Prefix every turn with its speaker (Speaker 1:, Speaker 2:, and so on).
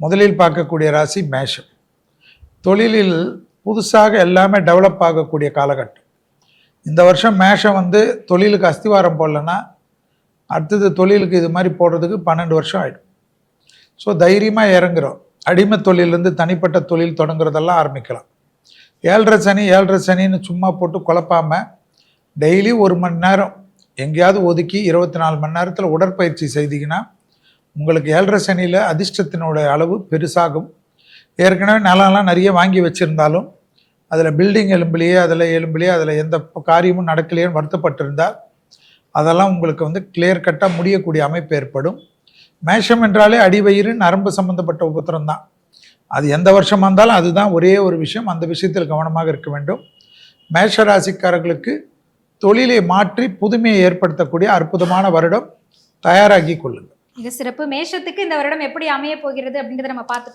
Speaker 1: முதலில் பார்க்கக்கூடிய ராசி மேஷம். தொழிலில் புதுசாக எல்லாமே டெவலப் ஆகக்கூடிய காலகட்டம். இந்த வருஷம் மேஷம் வந்து தொழிலுக்கு அஸ்திவாரம் போடலன்னா அடுத்தது தொழிலுக்கு இது மாதிரி போடுறதுக்கு பன்னெண்டு வருஷம் ஆகிடும் ஸோ தைரியமாக இறங்குறோம். அடிமை தொழிலேருந்து தனிப்பட்ட தொழில் தொடங்குறதெல்லாம் ஆரம்பிக்கலாம். ஏழரை சனி ஏழரை சனின்னு சும்மா போட்டு குழப்பாம டெய்லி ஒரு மணி நேரம் எங்கேயாவது ஒதுக்கி இருபத்தி நாலு மணி நேரத்தில் உடற்பயிற்சி செய்தீங்கன்னா உங்களுக்கு ஏழரை சனியில் அதிர்ஷ்டத்தினோட அளவு பெருசாகும். ஏற்கனவே நிலம்லாம் நிறைய வாங்கி வச்சுருந்தாலும் அதில் பில்டிங் எலும்புலையே அதில் எலும்புலையே அதில் எந்த காரியமும் நடக்கலையேன்னு வருத்தப்பட்டிருந்தால் அதெல்லாம் உங்களுக்கு வந்து கிளியர் கட்டாக முடியக்கூடிய அமைப்பு ஏற்படும். மேஷம் என்றாலே அடிவயிறு நரம்பு சம்பந்தப்பட்ட உபத்திரம் தான். அது எந்த வருஷமாக இருந்தாலும் அதுதான் ஒரே ஒரு விஷயம். அந்த விஷயத்தில் கவனமாக இருக்க வேண்டும். மேஷ ராசிக்காரர்களுக்கு தொழிலை மாற்றி புதுமையை ஏற்படுத்தக்கூடிய அற்புதமான வருடம். தயாராகி கொள்ளுங்கள்.
Speaker 2: மிக சிறப்பு. மேஷத்துக்கு இந்த வருடம் எப்படி அமைய போகிறது அப்படின்றத நம்ம பார்த்துட்டோம்.